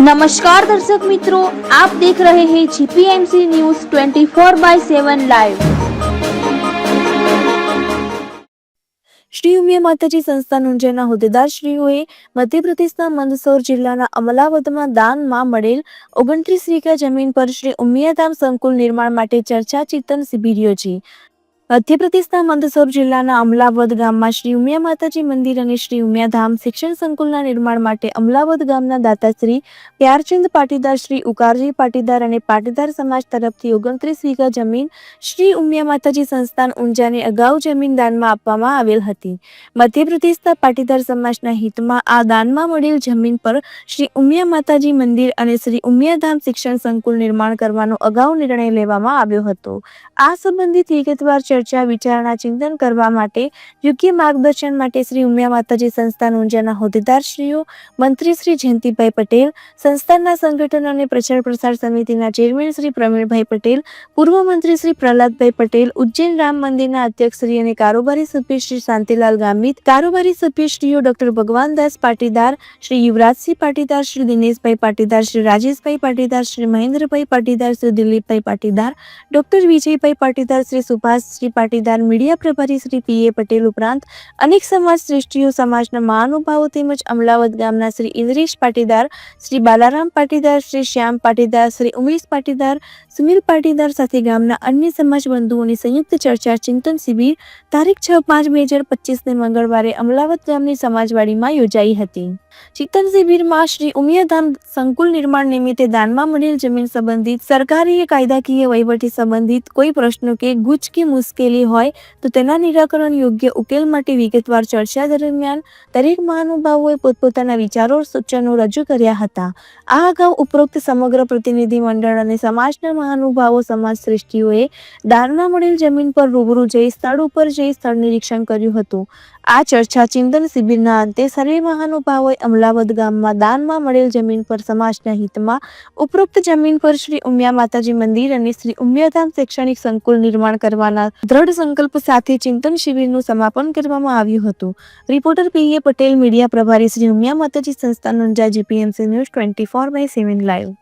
નમસ્કાર દર્શક મિત્રો, આપ દેખ રહે હે GPMC news 24 by 7 live Shri Umiya Mataji સંસ્થાનું જેના હોદ્દેદાર શ્રીઓએ મધ્યપ્રદેશના મંદસૌર જિલ્લાના અમલાવદમાં દાનમાં મળેલ ઓગણત્રીસ વીઘા જમીન પર શ્રી ઉમિયાધામ સંકુલ નિર્માણ માટે ચર્ચા ચિંતન શિબિર યોજી. મધ્યપ્રદેશના મંદસૌર જિલ્લાના અમલાવદ ગામમાં શ્રી ઉમિયા માતાજી મંદિર અને શ્રી ઉમિયાધામ શિક્ષણ સંકુલના નિર્માણ માટે અમલાવદ ગામના દાતાશ્રી પ્યારચંદ પાટીદાર, શ્રી ઉકારજી પાટીદાર અને પાટીદાર સમાજ તરફથી ઓગણત્રીસ વીઘા જમીન શ્રી ઉમિયા માતાજી સંસ્થાન ઊંઝાને અગાઉ જમીન દાનમાં આપવામાં આવેલ હતી. મધ્યપ્રદેશના પાટીદાર સમાજના હિતમાં આ દાનમાં મળેલ જમીન પર શ્રી ઉમિયા માતાજી મંદિર અને શ્રી ઉમિયાધામ શિક્ષણ સંકુલ નિર્માણ કરવાનો અગાઉ નિર્ણય લેવામાં આવ્યો હતો. આ સંબંધિત વિગતવાર ચર્ચા, વિચારણા, ચિંતન કરવા માટે યોગ્ય માર્ગદર્શન માટે શ્રી ઉમિયા માતાજી સંસ્થાન ઊંઝાના હોદ્દેદારશ્રીઓ, મંત્રી શ્રી જયંતિભાઈ પટેલ સંસ્થાનના સંગઠન અને પ્રચાર પ્રસાર સમિતિના ચેરમેન શ્રી પ્રવીણભાઈ પટેલ, પૂર્વ મંત્રી શ્રી પ્રહલાદભાઈ પટેલ, ઉજ્જૈન રામ મંદિરના અધ્યક્ષ અને કારોબારી સભ્ય શ્રી શાંતિલાલ ગામિત, કારોબારી સભ્યશ્રીઓ doctor Bhagwandas Patidar Shri Yuvrajsinh Patidar Shri Dineshbhai Patidar Shri Rajeshbhai Patidar Shri Mahendrabhai Patidar Shri Dilipbhai Patidar, doctor Vijaybhai Patidar Shri Subhashshri Patidar media પ્રભારી શ્રી પી એ પટેલ ઉપરાંત અનેક સમાજ શ્રેષ્ઠીઓ, સમાજના મહાનુભાવો તેમજ અમલાવદ ગામના શ્રી ઇન્દ્રેશ પાટીદાર, શ્રી બાલારામ પાટીદાર, શ્રી શ્યામ પાટીદાર, શ્રી ઉમેશ પાટીદાર, સુનિલ પાટીદાર સાથે ગામના અન્ય સમાજ બંધુઓની સંયુક્ત ચર્ચા ચિંતન શિબિર તારીખ છ પાંચ બે હજાર પચીસને મંગળવારે અમલાવદ ગામની સમાજવાડીમાં યોજાઈ હતી. શિબિરમાં શ્રી ઉમિયાધામ સંકુલ નિર્માણ નિમિત્તે દાનમાં મળેલ જમીન સંબંધિત સરકારી કાયદાકીય વહીવટી સંબંધિત કોઈ પ્રશ્નો કે ગુચ કે મુશ્કેલી હોય તો તેના નિરાકરણ યોગ્ય ઉકેલ માટે વિગતવાર ચર્ચા દરમિયાન દરેક મહાનુભાવોએ પોતપોતાના વિચારો સૂચનો રજૂ કર્યા હતા. આ અગાઉ ઉપરોક્ત સમગ્ર પ્રતિનિધિ મંડળ અને સમાજના મહાનુભાવો સમાજ શ્રેષ્ઠીઓએ દાનમાં મળેલ જમીન પર રૂબરૂ જઈ સ્થળ ઉપર જઈ સ્થળ નિરીક્ષણ કર્યું હતું. આ ચર્ચા ચિંતન શિબિરના અંતે સર્વે મહાનુભાવોએ અમલાવદ ગામમાં દાનમાં મળેલ જમીન પર સમાજના હિતમાં ઉપરોક્ત જમીન પર શ્રી ઉમિયા માતાજી મંદિર અને શ્રી ઉમિયાધામ શૈક્ષણિક સંકુલ નિર્માણ કરવાના દ્રઢ સંકલ્પ સાથે ચિંતન શિબિરનું સમાપન કરવામાં આવ્યું હતું. રિપોર્ટર પીએ પટેલ, મીડિયા પ્રભારી શ્રી ઉમિયા માતાજી, સંસ્થાન Unjha, GPMC news twenty four by seven live.